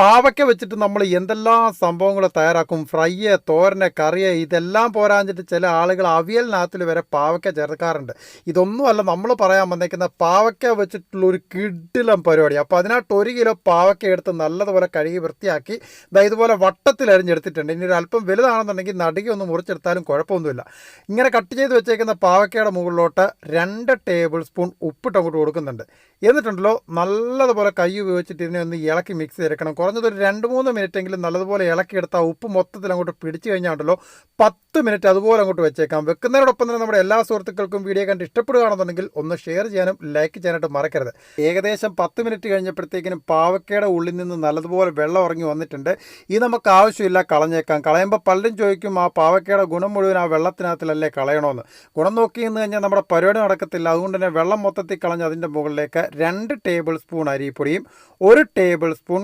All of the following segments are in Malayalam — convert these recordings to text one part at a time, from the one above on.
പാവയ്ക്ക വെച്ചിട്ട് നമ്മൾ എന്തെല്ലാം സംഭവങ്ങൾ തയ്യാറാക്കും? ഫ്രൈയ് തോരന് കറിയ് ഇതെല്ലാം പോരാഞ്ഞിട്ട് ചില ആളുകൾ അവിയലിനകത്തിൽ വരെ പാവയ്ക്ക ചേർക്കാറുണ്ട്. ഇതൊന്നുമല്ല നമ്മൾ പറയാൻ വന്നേക്കുന്ന പാവയ്ക്ക വെച്ചിട്ടുള്ള ഒരു കിഡിലം പരിപാടി. അപ്പോൾ അതിനകത്ത് ഒരു കിലോ പാവയ്ക്ക എടുത്ത് നല്ലതുപോലെ കഴുകി വൃത്തിയാക്കി ഇതുപോലെ വട്ടത്തിൽ അരിഞ്ഞെടുത്തിട്ടുണ്ട്. ഇനി ഒരു അല്പം വലുതാണെന്നുണ്ടെങ്കിൽ നടുകി ഒന്ന് മുറിച്ചെടുത്താലും കുഴപ്പമൊന്നുമില്ല. ഇങ്ങനെ കട്ട് ചെയ്ത് വെച്ചേക്കുന്ന പാവയ്ക്കയുടെ മുകളിലോട്ട് രണ്ട് ടേബിൾ സ്പൂൺ ഉപ്പിട്ട് അങ്ങോട്ട് കൊടുക്കുന്നുണ്ട്. എന്നിട്ടുണ്ടല്ലോ നല്ലതുപോലെ കൈ ഉപയോഗിച്ചിട്ട് ഇതിനെ ഒന്ന് ഇളക്കി മിക്സ് ചെയ്തെടുക്കണം. കുറഞ്ഞത് ഒരു രണ്ട് മൂന്ന് മിനിറ്റ് എങ്കിലും നല്ലതുപോലെ ഇളക്കിയെടുത്ത് ആ ഉപ്പ് മൊത്തത്തിൽ അങ്ങോട്ട് പിടിച്ചു കഴിഞ്ഞാൽ ഉണ്ടല്ലോ പത്ത് മിനിറ്റ് അതുപോലെ അങ്ങോട്ട് വെച്ചേക്കാം. വെക്കുന്നതിനോടൊപ്പം തന്നെ നമ്മുടെ എല്ലാ സുഹൃത്തുക്കൾക്കും വീഡിയോ കണ്ട് ഇഷ്ടപ്പെടുകയാണെന്നുണ്ടെങ്കിൽ ഒന്ന് ഷെയർ ചെയ്യാനും ലൈക്ക് ചെയ്യാനായിട്ട് മറക്കരുത്. ഏകദേശം പത്ത് മിനിറ്റ് കഴിഞ്ഞപ്പോഴത്തേക്കിനും പാവക്കയുടെ ഉള്ളിൽ നിന്ന് നല്ലതുപോലെ വെള്ളം ഇറങ്ങി വന്നിട്ടുണ്ട്. ഇത് നമുക്ക് ആവശ്യമില്ല കളഞ്ഞേക്കാം. കളയുമ്പോൾ പലരും ചോദിക്കും ആ പാവക്കയുടെ ഗുണം മുഴുവൻ ആ വെള്ളത്തിനകത്തിലല്ലേ കളയണമെന്ന് ഗുണം നോക്കി എന്ന് കഴിഞ്ഞാൽ നമ്മുടെ പരിപാടി നടക്കത്തില്ല. അതുകൊണ്ട് തന്നെ വെള്ളം മൊത്തത്തിൽ കളഞ്ഞ് അതിന്റെ മുകളിലേക്ക് രണ്ട് ടേബിൾ സ്പൂൺ അരിപ്പൊടിയും ഒരു ടേബിൾ സ്പൂൺ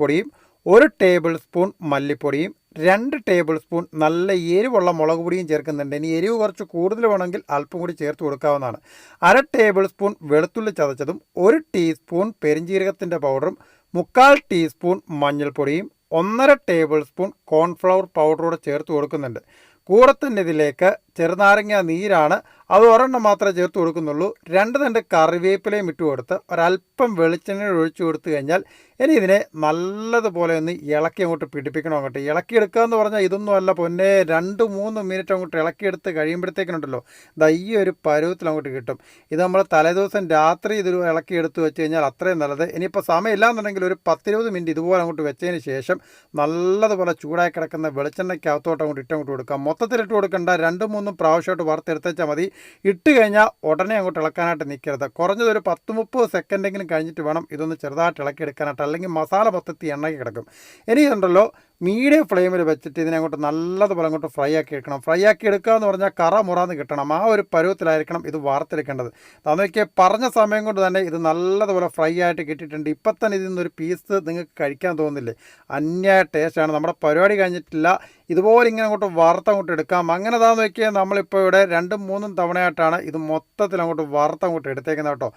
കടലപ്പൊടിയും ഒരു ടേബിൾ സ്പൂൺ മല്ലിപ്പൊടിയും രണ്ട് ടേബിൾ സ്പൂൺ നല്ല എരിവുള്ള മുളക് പൊടിയും ചേർക്കുന്നുണ്ട്. ഇനി എരിവ് കുറച്ച് കൂടുതൽ വേണമെങ്കിൽ അല്പം കൂടി ചേർത്ത് കൊടുക്കാവുന്നതാണ്. അര ടേബിൾ സ്പൂൺ വെളുത്തുള്ളി ചതച്ചതും ഒരു ടീസ്പൂൺ പെരിഞ്ജീരകത്തിന്റെ പൗഡറും മുക്കാൽ ടീസ്പൂൺ മഞ്ഞൾപ്പൊടിയും ഒന്നര ടേബിൾ സ്പൂൺ കോൺഫ്ലവർ പൗഡറോടെ ചേർത്ത് കൊടുക്കുന്നുണ്ട്. കൂടെ തന്നെ ഇതിലേക്ക് ചെറുനാരങ്ങ നീരാണ്. അത് ഒരെണ്ണം മാത്രമേ ചേർത്ത് കൊടുക്കുന്നുള്ളൂ. രണ്ട് തണ്ട് കറിവേപ്പിലയും ഇട്ട് കൊടുത്ത് ഒരല്പം വെളിച്ചെണ്ണ ഒഴിച്ചു കൊടുത്തു കഴിഞ്ഞാൽ ഇനി ഇതിനെ നല്ലതുപോലെ ഒന്ന് ഇളക്കി അങ്ങോട്ട് പിടിപ്പിക്കണം അങ്ങോട്ട്. ഇളക്കി ഇളക്കിയെടുക്കുക എന്ന് പറഞ്ഞാൽ ഇതൊന്നും അല്ല പൊന്നെ. രണ്ട് മൂന്ന് മിനിറ്റ് അങ്ങോട്ട് ഇളക്കിയെടുത്ത് കഴിയുമ്പോഴത്തേക്കിനുണ്ടല്ലോ ദാ ഈ ഒരു പരുവത്തിൽ അങ്ങോട്ട് കിട്ടും. ഇത് നമ്മൾ തലേദിവസം രാത്രി ഇത് ഇളക്കിയെടുത്ത് വെച്ച് കഴിഞ്ഞാൽ അത്രയും നല്ലത്. ഇനിയിപ്പോൾ സമയമില്ലാന്നുണ്ടെങ്കിൽ ഒരു പത്തിരുപത് മിനിറ്റ് ഇതുപോലെ അങ്ങോട്ട് വെച്ചതിന് ശേഷം നല്ലതുപോലെ ചൂടായി കിടക്കുന്ന വെളിച്ചെണ്ണയ്ക്കകത്തോട്ട് അങ്ങോട്ട് ഇട്ടങ്ങോട്ട് കൊടുക്കാം. മൊത്തത്തിൽ ഇട്ട് കൊടുക്കേണ്ട. രണ്ട് മൂന്നും പ്രാവശ്യമായിട്ട് വറുത്തെടുത്തേച്ചാൽ മതി. ഇട്ട് കഴിഞ്ഞാൽ ഉടനെ അങ്ങോട്ട് ഇളക്കാനായിട്ട് നിൽക്കരുത് കുറഞ്ഞത് ഒരു പത്ത് മുപ്പത് സെക്കൻഡെങ്കിലും കഴിഞ്ഞിട്ട് വേണം ഇതൊന്ന് ചെറുതായിട്ട് ഇളക്കി എടുക്കാനായിട്ട് അല്ലെങ്കിൽ മസാല മൊത്തത്തിൽ എണ്ണയ്ക്ക് കിടക്കും. ഇനി ഇതുണ്ടല്ലോ മീഡിയം ഫ്ലെയിമിൽ വെച്ചിട്ട് ഇതിനെ അങ്ങോട്ട് നല്ലതുപോലെ അങ്ങോട്ട് ഫ്രൈ ആക്കി എടുക്കണം. ഫ്രൈ ആക്കി എടുക്കുക എന്ന് പറഞ്ഞാൽ കറ മുറാന്ന് കിട്ടണം. ആ ഒരു പരുവത്തിലായിരിക്കണം ഇത് വാർത്തെടുക്കേണ്ടത് അതൊക്കെ പറഞ്ഞ സമയം കൊണ്ട് തന്നെ ഇത് നല്ലതുപോലെ ഫ്രൈ ആയിട്ട് കിട്ടിയിട്ടുണ്ട്. ഇപ്പം തന്നെ ഇതിൽ നിന്നൊരു പീസ് നിങ്ങൾക്ക് കഴിക്കാൻ തോന്നുന്നില്ലേ അന്യായ ടേസ്റ്റാണ് നമ്മുടെ പരിപാടി കഴിഞ്ഞിട്ടില്ല. ഇതുപോലെ ഇങ്ങനെ അങ്ങോട്ട് വറുത്തങ്ങോട്ട് എടുക്കാം. അങ്ങനെ താ നോക്കിയാൽ നമ്മളിപ്പോൾ ഇവിടെ രണ്ടും മൂന്നും തവണയായിട്ടാണ് ഇത് മൊത്തത്തിൽ അങ്ങോട്ട് വറുത്തങ്ങോട്ട് എടുത്തേക്കുന്നത് കേട്ടോ.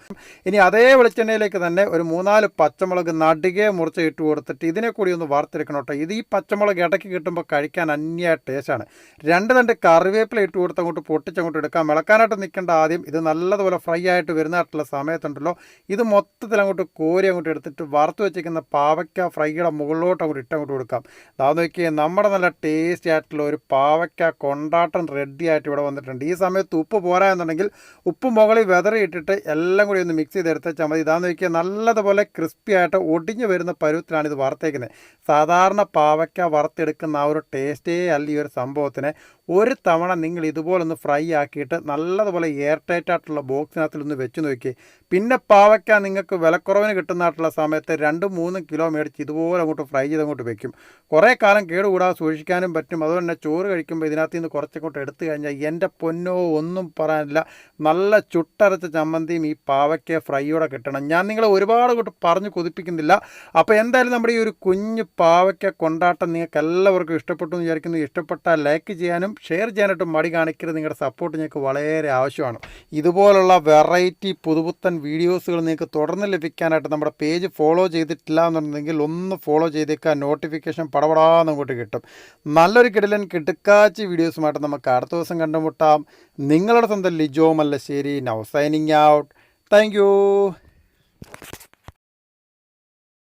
ഇനി അതേ വെളിച്ചെണ്ണയിലേക്ക് തന്നെ ഒരു മൂന്നാൽ പച്ചമുളക് നടുകെ മുറിച്ച് ഇട്ട് കൊടുത്തിട്ട് ഇതിനെ കൂടി ഒന്ന് വറുത്തെടുക്കണം കേട്ടോ. ഇത് ഈ പച്ചമുളക് ഇടയ്ക്ക് കിട്ടുമ്പോൾ കഴിക്കാൻ അന്യ ടേസ്റ്റാണ്. രണ്ട് തണ്ട് കറിവേപ്പില ഇട്ട് കൊടുത്ത് അങ്ങോട്ട് പൊട്ടിച്ചങ്ങോട്ട് എടുക്കാം. മിളക്കാനായിട്ട് നിൽക്കേണ്ട ആദ്യം ഇത് നല്ലതുപോലെ ഫ്രൈ ആയിട്ട് വരുന്നതായിട്ടുള്ള സമയത്തുണ്ടല്ലോ. ഇത് മൊത്തത്തിൽ അങ്ങോട്ട് കോരി അങ്ങോട്ട് എടുത്തിട്ട് വറുത്ത് വെച്ചിരിക്കുന്ന പാവയ്ക്ക ഫ്രൈയുടെ മുകളിലോട്ട് അങ്ങോട്ട് ഇട്ടങ്ങോട്ട് കൊടുക്കാം. അതാ നോക്കിയാൽ നമ്മുടെ നല്ല ടേസ്റ്റി ആയിട്ടുള്ള ഒരു പാവയ്ക്ക കൊണ്ടാട്ടം റെഡി ആയിട്ട് ഇവിടെ വന്നിട്ടുണ്ട്. ഈ സമയത്ത് ഉപ്പ് പോരാ എന്നുണ്ടെങ്കിൽ ഉപ്പ് മുകളിൽ വെതറി ഇട്ടിട്ട് എല്ലാം കൂടി ഒന്ന് മിക്സ് ചെയ്ത് എടുത്തേച്ചാൽ മതി. ഇതാന്ന് നോക്കിയാൽ നല്ലതുപോലെ ക്രിസ്പി ആയിട്ട് ഒടിഞ്ഞു വരുന്ന പരുവത്തിലാണ് ഇത് വറുത്തേക്കുന്നത്. സാധാരണ പാവയ്ക്ക വറുത്തെടുക്കുന്ന ആ ഒരു ടേസ്റ്റേ അല്ല ഈ ഒരു സംഭവത്തിന്. ഒരു തവണ നിങ്ങൾ ഇതുപോലെ ഒന്ന് ഫ്രൈ ആക്കിയിട്ട് നല്ലതുപോലെ എയർ ടൈറ്റ് ആയിട്ടുള്ള ബോക്സിനകത്തിലൊന്ന് വെച്ച് നോക്കി. പിന്നെ പാവയ്ക്ക നിങ്ങൾക്ക് വിലക്കുറവിന് കിട്ടുന്നതായിട്ടുള്ള സമയത്ത് രണ്ട് മൂന്ന് കിലോ മേടിച്ച് ഇതുപോലെ അങ്ങോട്ട് ഫ്രൈ ചെയ്ത് അങ്ങോട്ട് വെക്കും. കുറേ കാലം കേടുകൂടാതെ സൂക്ഷിക്കാനും പറ്റും. അതുകൊണ്ട് തന്നെ ചോറ് കഴിക്കുമ്പോൾ ഇതിനകത്ത് നിന്ന് കുറച്ചങ്ങോട്ട് എടുത്തു കഴിഞ്ഞാൽ എന്റെ പൊന്നോ ഒന്നും പറയാനില്ല. നല്ല ചുട്ടരച്ച ചമ്മന്തിയും ഈ പാവയ്ക്ക ഫ്രൈയോടെ കിട്ടണം. ഞാൻ നിങ്ങളെ ഒരുപാട് കൂട്ട് പറഞ്ഞ് കൊതിപ്പിക്കുന്നില്ല. അപ്പോൾ എന്തായാലും നമ്മുടെ ഈ ഒരു കുഞ്ഞ് പാവയ്ക്ക കൊണ്ടാട്ടം നിങ്ങൾക്ക് എല്ലാവർക്കും ഇഷ്ടപ്പെട്ടു എന്ന് വിചാരിക്കുന്നു. ഇഷ്ടപ്പെട്ടാൽ ലൈക്ക് ചെയ്യാനും ഷെയർ ചെയ്യാനായിട്ടും മടി കാണിക്കരുത്. നിങ്ങളുടെ സപ്പോർട്ട് ഞങ്ങൾക്ക് വളരെ ആവശ്യമാണ്. ഇതുപോലുള്ള വെറൈറ്റി പുതുപുത്തൻ വീഡിയോസുകൾ നിങ്ങൾക്ക് തുടർന്ന് ലഭിക്കാനായിട്ട് നമ്മുടെ പേജ് ഫോളോ ചെയ്തിട്ടില്ല എന്നുണ്ടെങ്കിൽ ഒന്ന് ഫോളോ ചെയ്തേക്കാൻ നോട്ടിഫിക്കേഷൻ പടപടാന്ന് അങ്ങോട്ട് കിട്ടും. നല്ലൊരു കിടലൻ കിടുക്കാച്ചി വീഡിയോസുമായിട്ട് നമുക്ക് അടുത്ത ദിവസം കണ്ടുമുട്ടാം. നിങ്ങളുടെ സ്വന്തം Lijo Mallassery. Now signing out thank